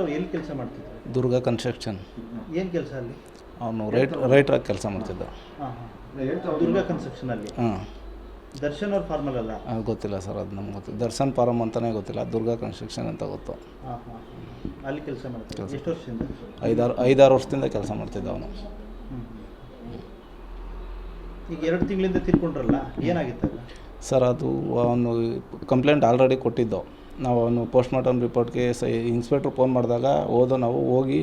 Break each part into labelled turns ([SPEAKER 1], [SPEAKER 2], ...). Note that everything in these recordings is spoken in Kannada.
[SPEAKER 1] ಅವ್ರು ಎಲ್ಲಿ ಕೆಲಸ ಮಾಡ್ತಿದ್ರು?
[SPEAKER 2] ದುರ್ಗಾ ಕನ್ಸ್ಟ್ರಕ್ಷನ್
[SPEAKER 1] ಏನು ಕೆಲಸ ಅಲ್ಲಿ?
[SPEAKER 2] ಅವನು ರೈಟ್ ರೈಟ್ರಾಗಿ ಕೆಲಸ ಮಾಡ್ತಿದ್ದ.
[SPEAKER 1] ಹಾಂ ಹಾಂ. ದುರ್ಗಾ ಕನ್ಸ್ಟ್ರಕ್ಷನಲ್ಲಿ
[SPEAKER 2] ಹಾಂ.
[SPEAKER 1] ದರ್ಶನ್ ಅವ್ರ ಫಾರ್ಮಲ್ ಅಲ್ಲ
[SPEAKER 2] ಅದು ಗೊತ್ತಿಲ್ಲ ಸರ್ ಅದು ನಮ್ಗೆ ಗೊತ್ತಿಲ್ಲ. ದರ್ಶನ್ ಫಾರಮ್ ಅಂತಲೇ ಗೊತ್ತಿಲ್ಲ ದುರ್ಗಾ ಕನ್ಸ್ಟ್ರಕ್ಷನ್ ಅಂತ ಗೊತ್ತು.
[SPEAKER 1] ಹಾಂ ಹಾಂ ಅಲ್ಲಿ ಕೆಲಸ ಮಾಡ್ತಾರೆ ಎಷ್ಟು ವರ್ಷದಿಂದ?
[SPEAKER 2] ಐದಾರು ಐದಾರು ವರ್ಷದಿಂದ ಕೆಲಸ ಮಾಡ್ತಿದ್ದ ಅವನು.
[SPEAKER 1] ಈಗ ಎರಡು ತಿಂಗಳಿಂದ ತಿರ್ಕೊಂಡ್ರಲ್ಲ ಏನಾಗಿತ್ತು
[SPEAKER 2] ಸರ್ ಅದು ಅವನು ಕಂಪ್ಲೇಂಟ್ ಆಲ್ರೆಡಿ ಕೊಟ್ಟಿದ್ದು. ನಾವು ಅವನು ಪೋಸ್ಟ್ ಮಾರ್ಟಮ್ ರಿಪೋರ್ಟ್ಗೆ ಸ ಇನ್ಸ್ಪೆಕ್ಟ್ರ್ ಫೋನ್ ಮಾಡಿದಾಗ ಹೋದೋ ನಾವು ಹೋಗಿ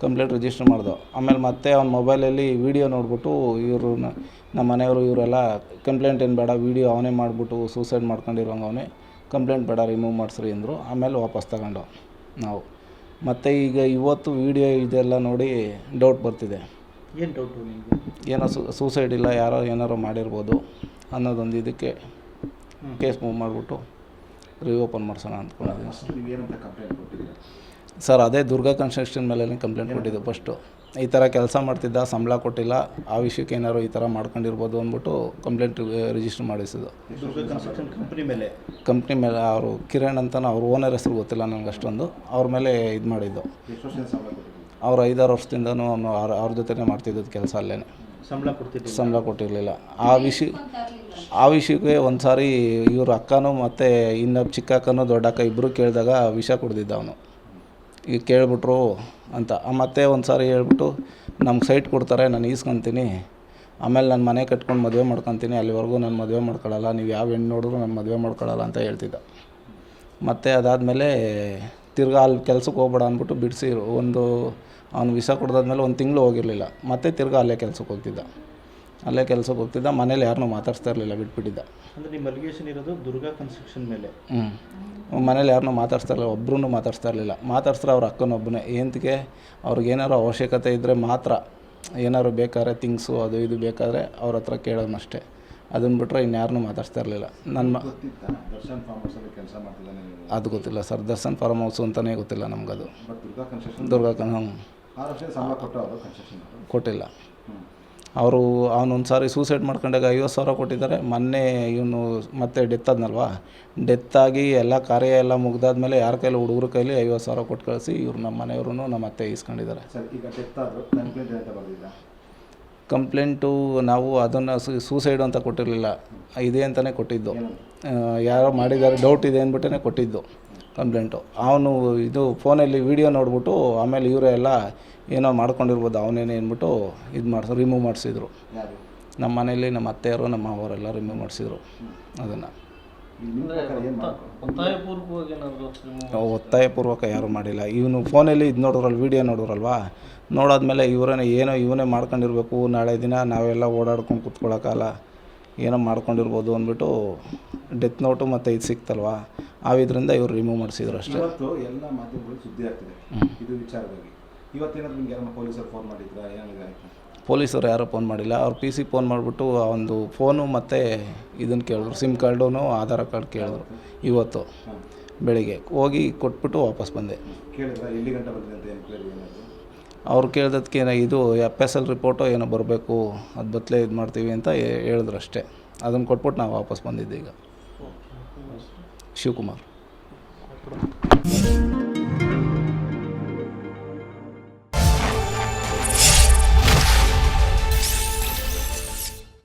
[SPEAKER 2] ಕಂಪ್ಲೇಂಟ್ ರಿಜಿಸ್ಟರ್ ಮಾಡ್ದೋ. ಆಮೇಲೆ ಮತ್ತೆ ಅವ್ನ ಮೊಬೈಲಲ್ಲಿ ವೀಡಿಯೋ ನೋಡ್ಬಿಟ್ಟು ಇವರು ನಮ್ಮ ಮನೆಯವರು ಇವರೆಲ್ಲ ಕಂಪ್ಲೇಂಟ್ ಏನು ಬೇಡ ವೀಡಿಯೋ ಅವನೇ ಮಾಡಿಬಿಟ್ಟು ಸೂಸೈಡ್ ಮಾಡ್ಕೊಂಡಿರೋಂಗೆ ಅವನೇ ಕಂಪ್ಲೇಂಟ್ ಬೇಡ ರಿಮೂವ್ ಮಾಡಿಸ್ರಿ ಅಂದರು. ಆಮೇಲೆ ವಾಪಸ್ ತಗೊಂಡು ನಾವು. ಮತ್ತು ಈಗ ಇವತ್ತು ವೀಡಿಯೋ ಇದೆಲ್ಲ ನೋಡಿ ಡೌಟ್ ಬರ್ತಿದೆ.
[SPEAKER 1] ಏನು ಡೌಟು ನಿಮಗೆ?
[SPEAKER 2] ಏನೋ ಸೂಸೈಡ್ ಇಲ್ಲ ಯಾರೋ ಏನಾರೋ ಮಾಡಿರ್ಬೋದು ಅನ್ನೋದೊಂದು ಇದಕ್ಕೆ ಕೇಸ್ ಮೂವ್ ಮಾಡಿಬಿಟ್ಟು ರಿಓಪನ್ ಮಾಡ್ಸೋಣ ಅಂದ್ಕೊಂಡಿದ್ದೀನಿ ಸರ್ ಅದೇ ದುರ್ಗಾ ಕನ್ಸ್ಟ್ರಕ್ಷನ್ ಮೇಲೆ ಕಂಪ್ಲೇಂಟ್ ಕೊಟ್ಟಿದ್ದೆ ಫಸ್ಟು ಈ ಥರ ಕೆಲಸ ಮಾಡ್ತಿದ್ದ ಸಂಬಳ ಕೊಟ್ಟಿಲ್ಲ ಆ ವಿಷಯಕ್ಕೆ ಏನಾದ್ರು ಈ ಥರ ಮಾಡ್ಕೊಂಡಿರ್ಬೋದು ಅಂದ್ಬಿಟ್ಟು ಕಂಪ್ಲೇಂಟ್ ರಿಜಿಸ್ಟರ್ ಮಾಡಿಸಿದ್ದು.
[SPEAKER 1] ಕಂಪ್ನಿ ಮೇಲೆ?
[SPEAKER 2] ಕಂಪ್ನಿ ಮೇಲೆ ಅವರು ಕಿರಣ್ ಅಂತ ಅವ್ರ ಓನರ್ ಹೆಸರು ಗೊತ್ತಿಲ್ಲ ನನಗೆ ಅಷ್ಟೊಂದು ಅವ್ರ ಮೇಲೆ ಇದು ಮಾಡಿದ್ದು. ಅವ್ರು ಐದಾರು ವರ್ಷದಿಂದನೂ ಅವನು ಅವ್ರ ಅವ್ರ ಜೊತೆನೇ ಮಾಡ್ತಿದ್ದದ್ದು ಕೆಲಸ ಅಲ್ಲೇ
[SPEAKER 1] ಸಂಬಳ ಕೊಡ್ತಿದ್ದ
[SPEAKER 2] ಸಂಬಳ ಕೊಟ್ಟಿರಲಿಲ್ಲ. ಆ ವಿಷಯ ಆ ವಿಷಯಕ್ಕೆ ಒಂದು ಸಾರಿ ಇವ್ರ ಅಕ್ಕನೂ ಮತ್ತು ಇನ್ನೊಬ್ಬ ಚಿಕ್ಕ ಅಕ್ಕನೂ ದೊಡ್ಡ ಅಕ್ಕ ಇಬ್ಬರು ಕೇಳಿದಾಗ ವಿಷ ಕುಡ್ದಿದ್ದ ಅವನು. ಈಗ ಕೇಳ್ಬಿಟ್ರು ಅಂತ. ಮತ್ತೆ ಒಂದು ಸಾರಿ ಹೇಳ್ಬಿಟ್ಟು ನಮ್ಗೆ ಸೈಟ್ ಕೊಡ್ತಾರೆ ನಾನು ಈಸ್ಕೊತೀನಿ. ಆಮೇಲೆ ನಾನು ಮನೆ ಕಟ್ಕೊಂಡು ಮದುವೆ ಮಾಡ್ಕೊತೀನಿ. ಅಲ್ಲಿವರೆಗೂ ನಾನು ಮದುವೆ ಮಾಡ್ಕೊಳ್ಳಲ್ಲ ನೀವು ಯಾವ ಹೆಣ್ಣು ನೋಡಿದ್ರು ನಾನು ಮದುವೆ ಮಾಡ್ಕೊಳ್ಳಲ್ಲ ಅಂತ ಹೇಳ್ತಿದ್ದ. ಮತ್ತು ಅದಾದಮೇಲೆ ತಿರ್ಗಾ ಅಲ್ಲಿ ಕೆಲ್ಸಕ್ಕೆ ಹೋಗ್ಬೇಡ ಅಂದ್ಬಿಟ್ಟು ಬಿಡಿಸಿ ಒಂದು ಅವ್ನು ವಿಷ ಕೊಡ್ದಾದ್ಮೇಲೆ ಒಂದು ತಿಂಗಳು ಹೋಗಿರಲಿಲ್ಲ. ಮತ್ತೆ ತಿರ್ಗಾ ಅಲ್ಲೇ ಕೆಲ್ಸಕ್ಕೆ ಹೋಗ್ತಿದ್ದ. ಅಲ್ಲೇ ಕೆಲ್ಸಕ್ಕೆ ಹೋಗ್ತಿದ್ದ ಮನೇಲಿ ಯಾರನ್ನೂ ಮಾತಾಡ್ಸ್ತಾ ಇರಲಿಲ್ಲ ಬಿಟ್ಬಿಟ್ಟಿದ್ದ.
[SPEAKER 1] ಅಂದರೆ ನಿಮ್ಮ ಅಲಿಗೇಷನ್ ಇರೋದು ದುರ್ಗಾ ಕನ್ಸ್ಟ್ರಕ್ಷನ್ ಮೇಲೆ?
[SPEAKER 2] ಹ್ಞೂ ಮನೇಲಿ ಯಾರನ್ನೂ ಮಾತಾಡ್ಸ್ತಾ ಇರಲಿಲ್ಲ ಒಬ್ಬರೂ ಮಾತಾಡ್ಸ್ತಾ ಇರಲಿಲ್ಲ. ಮಾತಾಡ್ಸ್ರೆ ಅವ್ರ ಅಕ್ಕನೊಬ್ಬನೇ ಏಂತಕ್ಕೆ ಅವ್ರಿಗೇನಾರು ಅವಶ್ಯಕತೆ ಇದ್ದರೆ ಮಾತ್ರ ಏನಾದ್ರು ಬೇಕಾದ್ರೆ ಥಿಂಗ್ಸು ಅದು ಇದು ಬೇಕಾದರೆ ಅವ್ರ ಹತ್ರ ಕೇಳೋನಷ್ಟೇ ಅದನ್ನು ಬಿಟ್ಟರೆ ಇನ್ಯಾರನ್ನೂ ಮಾತಾಡ್ತಾ ಇರಲಿಲ್ಲ. ನನ್ನ ಅದು ಗೊತ್ತಿಲ್ಲ ಸರ್. ದರ್ಶನ್ ಫಾರ್ಮ್ ಹೌಸು ಅಂತಲೇ ಗೊತ್ತಿಲ್ಲ ನಮಗದು.
[SPEAKER 3] ದುರ್ಗಾ
[SPEAKER 2] ಕನ್ ಕೊಟ್ಟಿಲ್ಲ. ಅವರು ಅವನೊಂದು ಸಾರಿ ಸೂಸೈಡ್ ಮಾಡ್ಕೊಂಡಾಗ ಐವತ್ತು ಸಾವಿರ ಕೊಟ್ಟಿದ್ದಾರೆ. ಮೊನ್ನೆ ಇವನು ಮತ್ತೆ ಡೆತ್ ಆದ್ನಲ್ವಾ? ಡೆತ್ ಆಗಿ ಎಲ್ಲ ಕಾರ್ಯ ಎಲ್ಲ ಮುಗ್ದಾದ್ಮೇಲೆ ಯಾರ ಕೈಲಿ? ಹುಡುಗರ ಕೈಲಿ ಐವತ್ತು ಸಾವಿರ ಕೊಟ್ಟು ಕಳಿಸಿ ಇವ್ರು ನಮ್ಮ ಮನೆಯವ್ರೂ ನಮ್ಮ ಅತ್ತೆ ಇಸ್ಕೊಂಡಿದ್ದಾರೆ
[SPEAKER 3] ಸರ್ ಈಗ ಡೆತ್ ಆದರು ಕಂಪ್ಲೇಂಟ್
[SPEAKER 2] ನಾವು ಅದನ್ನು ಸೂಸೈಡ್ ಅಂತ ಕೊಟ್ಟಿರಲಿಲ್ಲ. ಇದೆ ಅಂತಲೇ ಕೊಟ್ಟಿದ್ದು. ಯಾರೋ ಮಾಡಿದ್ದಾರೆ ಡೌಟ್ ಇದೆ ಅಂದ್ಬಿಟ್ಟೇ ಕೊಟ್ಟಿದ್ದು ಕಂಪ್ಲೇಂಟು. ಅವನು ಇದು ಫೋನಲ್ಲಿ ವೀಡಿಯೋ ನೋಡ್ಬಿಟ್ಟು ಆಮೇಲೆ ಇವರೇ ಎಲ್ಲ ಏನೋ ಮಾಡ್ಕೊಂಡಿರ್ಬೋದು ಅವನೇನೇ ಅಂದ್ಬಿಟ್ಟು ಇದು ಮಾಡಿಸ್ ರಿಮೂವ್ ಮಾಡಿಸಿದ್ರು. ನಮ್ಮ ಮನೇಲಿ ನಮ್ಮ ಅತ್ತೆಯವರು ನಮ್ಮ ಅವರೆಲ್ಲ ರಿಮೂವ್ ಮಾಡಿಸಿದ್ರು ಅದನ್ನು. ಒತ್ತಾಯಪೂರ್ವಕ ಯಾರೂ ಮಾಡಿಲ್ಲ. ಇವನು ಫೋನಲ್ಲಿ ಇದು ನೋಡೋರಲ್ಲ ವೀಡಿಯೋ ನೋಡೋರಲ್ವಾ? ನೋಡಾದ್ಮೇಲೆ ಇವರೇ ಏನೋ ಇವನೇ ಮಾಡ್ಕೊಂಡಿರ್ಬೇಕು ನಾಳೆ ದಿನ ನಾವೆಲ್ಲ ಓಡಾಡ್ಕೊಂಡು ಕುತ್ಕೊಳ್ಳೋಕ್ಕಲ್ಲ ಏನೋ ಮಾಡ್ಕೊಂಡಿರ್ಬೋದು ಅಂದ್ಬಿಟ್ಟು ಡೆತ್ ನೋಟು ಮತ್ತು ಇದು ಸಿಕ್ತಲ್ವಾ? ಆ ಇದರಿಂದ ಇವ್ರು ರಿಮೂವ್ ಮಾಡಿಸಿದ್ರು ಅಷ್ಟೇ.
[SPEAKER 3] ಇವತ್ತು ಎಲ್ಲ ಮಾಧ್ಯಮಗಳು ಸುದ್ದಿ ಆಗ್ತಿದೆ. ಇದು ವಿಚಾರವಾಗಿ. ಇವತ್ತೇನಾದ್ರು ನಿಮ್ಗೆ ಯಾರನ್ನ ಪೊಲೀಸರು ಫೋನ್ ಮಾಡಿದ್ರಾ? ಏನಾಗಿದೆ
[SPEAKER 2] ಪೊಲೀಸರು ಯಾರೂ ಫೋನ್ ಮಾಡಿಲ್ಲ. ಅವ್ರು ಪಿ ಸಿ ಫೋನ್ ಮಾಡಿಬಿಟ್ಟು ಒಂದು ಫೋನು ಮತ್ತು ಇದನ್ನು ಕೇಳಿದ್ರು. ಸಿಮ್ ಕಾರ್ಡು ಆಧಾರ್ ಕಾರ್ಡ್ ಕೇಳಿದ್ರು ಇವತ್ತು ಬೆಳಿಗ್ಗೆ. ಹೋಗಿ ಕೊಟ್ಬಿಟ್ಟು ವಾಪಸ್ ಬಂದೆ. ಅವ್ರು ಕೇಳಿದಕ್ಕೆ ಏನೋ ಇದು ಎಫ್ ಎಸ್ ಎಲ್ ರಿಪೋರ್ಟು ಏನೋ ಬರಬೇಕು ಅದು ಬತ್ತಲೇ ಇದು ಮಾಡ್ತೀವಿ ಅಂತ ಹೇಳಿದ್ರು ಅಷ್ಟೇ. ಅದನ್ನು ಕೊಟ್ಬಿಟ್ಟು ನಾವು ವಾಪಸ್ ಬಂದಿದ್ದೆ ಈಗ ಶಿವಕುಮಾರ್.